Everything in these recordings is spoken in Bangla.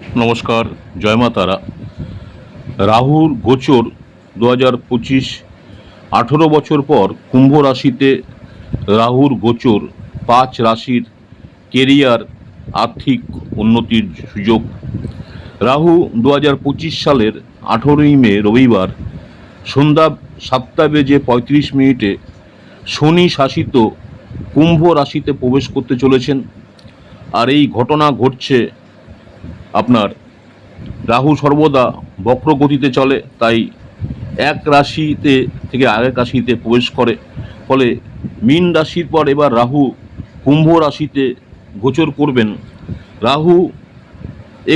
নমস্কার, জয় মা তারা। রাহুর গোচর দু হাজার পঁচিশ, আঠেরো বছর পর কুম্ভ রাশিতে রাহুর গোচর পাঁচ রাশির কেরিয়ার আর্থিক উন্নতির সুযোগ। রাহু দু হাজার পঁচিশ সালের আঠেরোই মে, রবিবার, সন্ধ্যা সাতটা বেজে পঁয়ত্রিশ মিনিটে শনি শাসিত কুম্ভ রাশিতে প্রবেশ করতে চলেছেন। আর এই ঘটনা ঘটছে আপনার। রাহু সর্বদা বক্র গতিতে চলে, তাই এক রাশিতে থেকে আরেক রাশিতে প্রবেশ করে। ফলে মীন রাশির পর এবার রাহু কুম্ভ রাশিতে গোচর করবেন। রাহু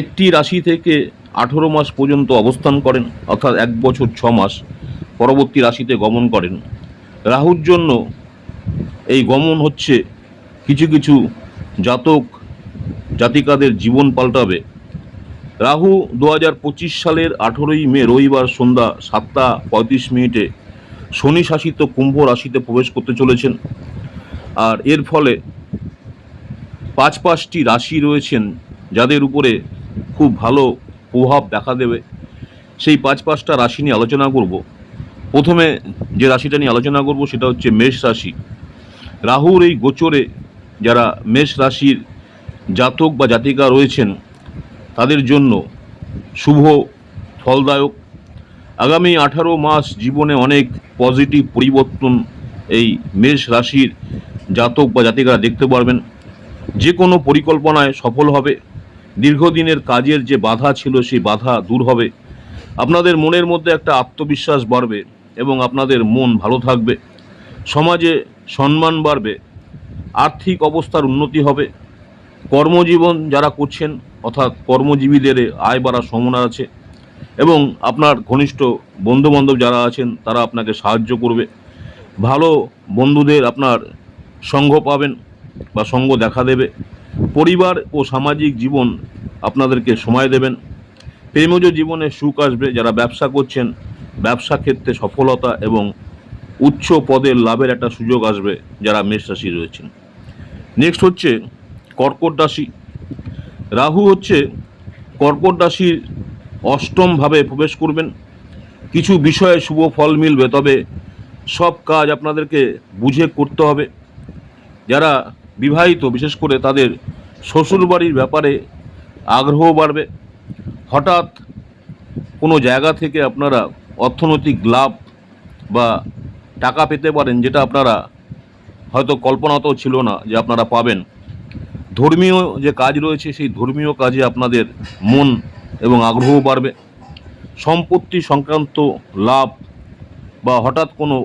একটি রাশি থেকে আঠেরো মাস পর্যন্ত অবস্থান করেন, অর্থাৎ এক বছর ছ মাস পরবর্তী রাশিতে গমন করেন। রাহুর জন্য এই গমন হচ্ছে কিছু কিছু জাতক জাতিকাদের জীবন পাল্টাবে। রাহু দু হাজার পঁচিশ সালের আঠেরোই মে, রবিবার সন্ধ্যা সাতটা পঁয়ত্রিশ মিনিটে শনি শাসিত কুম্ভ রাশিতে প্রবেশ করতে চলেছেন। আর এর ফলে পাঁচ পাঁচটি রাশি রয়েছেন যাদের উপরে খুব ভালো প্রভাব দেখা দেবে। সেই পাঁচ পাঁচটা রাশি নিয়ে আলোচনা করব। প্রথমে যে রাশিটা নিয়ে আলোচনা করব সেটা হচ্ছে মেষ রাশি। রাহুর এই গোচরে যারা মেষ রাশির জাতক বা জাতিকা রয়েছেন তাদের জন্য শুভ, ফলদায়ক। আগামী আঠারো মাস জীবনে অনেক পজিটিভ পরিবর্তন এই মেষ রাশির জাতক বা জাতিকারা দেখতে পারবেন। যে কোনো পরিকল্পনায় সফল হবে। দীর্ঘদিনের কাজের যে বাধা ছিল, সেই বাধা দূর হবে। আপনাদের মনের মধ্যে একটা আত্মবিশ্বাস বাড়বে এবং আপনাদের মন ভালো থাকবে। সমাজে সম্মান বাড়বে। আর্থিক অবস্থার উন্নতি হবে। কর্মজীবন যারা করছেন, অর্থাৎ কর্মজীবীদের আয় বাড়ার সম্ভাবনা আছে এবং আপনার ঘনিষ্ঠ বন্ধুবান্ধব যারা আছেন, তারা আপনাকে সাহায্য করবে। ভালো বন্ধুদের আপনার সঙ্গ পাবেন বা সঙ্গ দেখা দেবে। পরিবার ও সামাজিক জীবন আপনাদেরকে সময় দেবেন। প্রেমজ জীবনে সুখ আসবে, যারা ব্যবসা করছেন, ব্যবসা ক্ষেত্রে সফলতা এবং উচ্চ পদের লাভের একটা সুযোগ আসবে, যারা মেষ রাশি রয়েছেন। নেক্সট হচ্ছে কর্কট রাশি। রাহু হচ্ছে কর্কট রাশির অষ্টমভাবে প্রবেশ করবেন। কিছু বিষয়ে শুভ ফল মিলবে, তবে সব কাজ আপনাদেরকে বুঝে করতে হবে। যারা বিবাহিত, বিশেষ করে তাদের শ্বশুরবাড়ির ব্যাপারে আগ্রহ বাড়বে। হঠাৎ কোনো জায়গা থেকে আপনারা অর্থনৈতিক লাভ বা টাকা পেতে পারেন, যেটা আপনারা হয়তো কল্পনাতেও ছিল না যে আপনারা পাবেন। ধর্মীয় যে কাজ রয়েছে, সেই ধর্মীয় কাজে আপনাদের মন এবং আগ্রহ বাড়বে। সম্পত্তি সংক্রান্ত লাভ বা হঠাৎ কোনো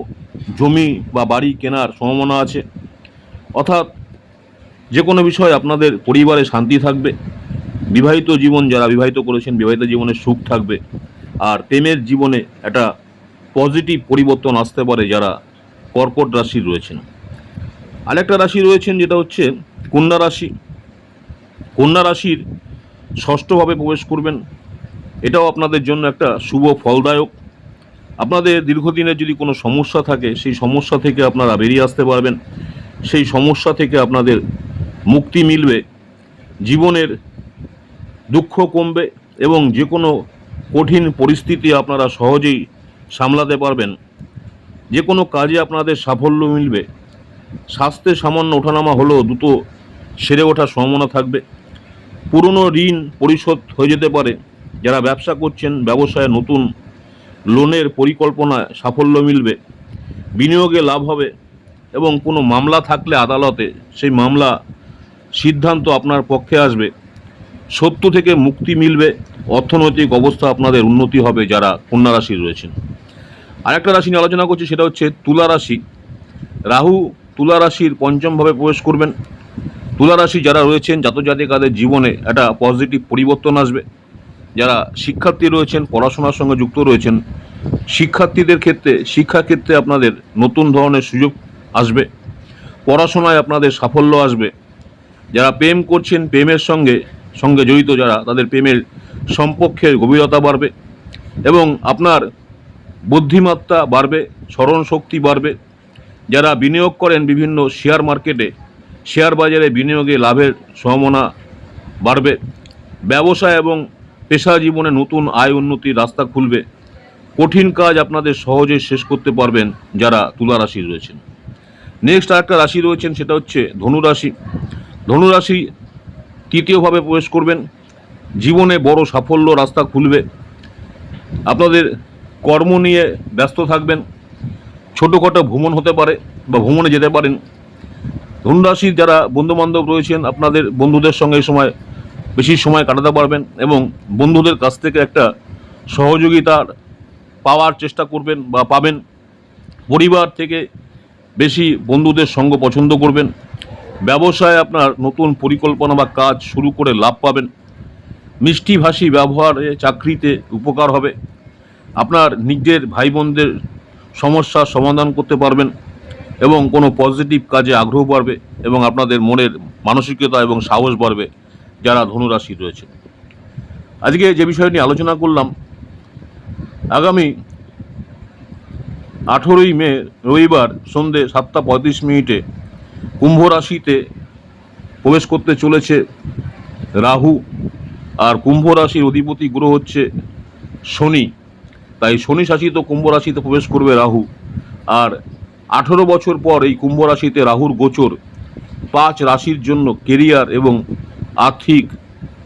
জমি বা বাড়ি কেনার সম্ভাবনা আছে। অর্থাৎ যে কোনো বিষয়ে আপনাদের পরিবারে শান্তি থাকবে। বিবাহিত জীবন যারা বিবাহিত করেছেন, বিবাহিত জীবনে সুখ থাকবে। আর প্রেমের জীবনে একটা পজিটিভ পরিবর্তন আসতে পারে যারা কর্কট রাশি রয়েছেন। আরেকটা রাশি রয়েছেন যেটা হচ্ছে কন্যা রাশি, কন্যা রাশির ষষ্ঠভাবে প্রবেশ করবেন। এটাও আপনাদের জন্য একটা শুভ ফলদায়ক। আপনাদের দীর্ঘদিনের যদি কোনো সমস্যা থাকে, সেই সমস্যা থেকে আপনারা বেরিয়ে আসতে পারবেন। সেই সমস্যা থেকে আপনাদের মুক্তি মিলবে। জীবনের দুঃখ কমবে এবং যে কোনো কঠিন পরিস্থিতি আপনারা সহজেই সামলাতে পারবেন। যে কোনো কাজে আপনাদের সাফল্য মিলবে। স্বাস্থ্যে সামান্য ওঠানামা হলেও দ্রুত সেরে ওঠার সম্ভাবনা থাকবে। পুরনো ঋণ পরিশোধ হয়ে যেতে পারে। যারা ব্যবসা করছেন, ব্যবসায় নতুন লোনের পরিকল্পনায় সাফল্য মিলবে। বিনিয়োগে লাভ হবে এবং কোনো মামলা থাকলে আদালতে সেই মামলা সিদ্ধান্ত আপনার পক্ষে আসবে। সত্য থেকে মুক্তি মিলবে। অর্থনৈতিক অবস্থা আপনাদের উন্নতি হবে যারা কন্যা রাশি রয়েছেন। আরেকটা রাশি নিয়ে আলোচনা করছি, সেটা হচ্ছে তুলা রাশি। রাহু তুলা রাশির পঞ্চমভাবে প্রবেশ করবেন। তুলা রাশি যারা রয়েছেন, জাতজাতিকাদের জীবনে একটা পজিটিভ পরিবর্তন আসবে। যারা শিক্ষার্থী রয়েছেন, পড়াশোনার সঙ্গে যুক্ত রয়েছেন, শিক্ষার্থীদের ক্ষেত্রে শিক্ষাক্ষেত্রে আপনাদের নতুন ধরনের সুযোগ আসবে। পড়াশোনায় আপনাদের সাফল্য আসবে। যারা প্রেম করছেন, প্রেমের সঙ্গে সঙ্গে জড়িত যারা, তাদের প্রেমের সম্পর্কের গভীরতা বাড়বে এবং আপনার বুদ্ধিমত্তা বাড়বে স্মরণ শক্তি বাড়বে। যারা বিনিয়োগ করেন বিভিন্ন শেয়ার মার্কেটে শেয়ার বাজারে বিনিয়োগে লাভের সম্ভাবনা বাড়বে। ব্যবসা এবং পেশা জীবনে নতুন আয় উন্নতির রাস্তা খুলবে। কঠিন কাজ আপনাদের সহজে শেষ করতে পারবেন যারা তুলা রাশি রয়েছেন। নেক্সট আরেকটা রাশি রয়েছেন, সেটা হচ্ছে ধনুরাশি। ধনুরাশি তৃতীয়ভাবে প্রবেশ করবেন। জীবনে বড় সাফল্য রাস্তা খুলবে। আপনাদের কর্ম নিয়ে ব্যস্ত থাকবেন। ছোটোখাটো ভ্রমণ হতে পারে বা ভ্রমণে যেতে পারেন। ধনুরাশির যারা বন্ধুবান্ধব রয়েছেন, আপনাদের বন্ধুদের সঙ্গে এই সময় বেশি সময় কাটাতে পারবেন এবং বন্ধুদের কাছ থেকে একটা সহযোগিতার পাওয়ার চেষ্টা করবেন বা পাবেন। পরিবার থেকে বেশি বন্ধুদের সঙ্গ পছন্দ করবেন। ব্যবসায় আপনার নতুন পরিকল্পনা বা কাজ শুরু করে লাভ পাবেন। মিষ্টিভাষী ব্যবহারে চাকরিতে উপকার হবে। আপনার নিজের ভাই বোনদের সমস্যার সমাধান করতে পারবেন এবং কোনো পজিটিভ কাজে আগ্রহ বাড়বে এবং আপনাদের মনের মানসিকতা এবং সাহস বাড়বে যারা ধনুরাশি রয়েছে। আজকে যে বিষয় নিয়ে আলোচনা করলাম, আগামী আঠেরোই মে রবিবার সন্ধে সাতটা পঁয়ত্রিশ মিনিটে কুম্ভ রাশিতে প্রবেশ করতে চলেছে রাহু। আর কুম্ভ রাশির অধিপতি গ্রহ হচ্ছে শনি। তাই শনি শাসিত কুম্ভ রাশিতে প্রবেশ করবে রাহু। আর আঠেরো বছর পর এই কুম্ভ রাশিতে রাহুর গোচর পাঁচ রাশির জন্য কেরিয়ার এবং আর্থিক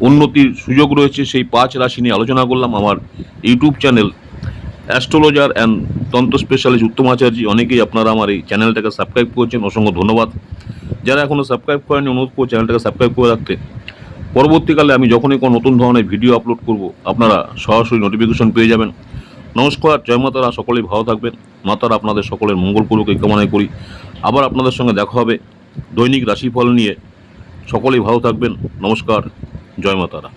উন্নতির সুযোগ রয়েছে সেই পাঁচ রাশি নিয়ে আলোচনা করলাম আমার YouTube channel astrologer and tantra specialist Uttam Acharya. অনেকেই আপনারা আমার এই চ্যানেলটাকে সাবস্ক্রাইব করেছেন, অসংখ্য ধন্যবাদ। যারা এখনও সাবস্ক্রাইব করেনি অনুরোধ করব চ্যানেলটাকে সাবস্ক্রাইব করে রাখতে। পরবর্তীকালে আমি যখনই কোনো নতুন ধরনের ভিডিও আপলোড করব, আপনারা সরাসরি নোটিফিকেশন পেয়ে যাবেন। নমস্কার, জয় মাতারা, সকলেই ভালো থাকবেন। মাতারা, আপনাদের সকলের মঙ্গল করুক, এই করি। আবার আপনাদের সঙ্গে দেখা হবে দৈনিক রাশিফল নিয়ে। সকলেই ভালো থাকবেন। নমস্কার, জয় মাতারা।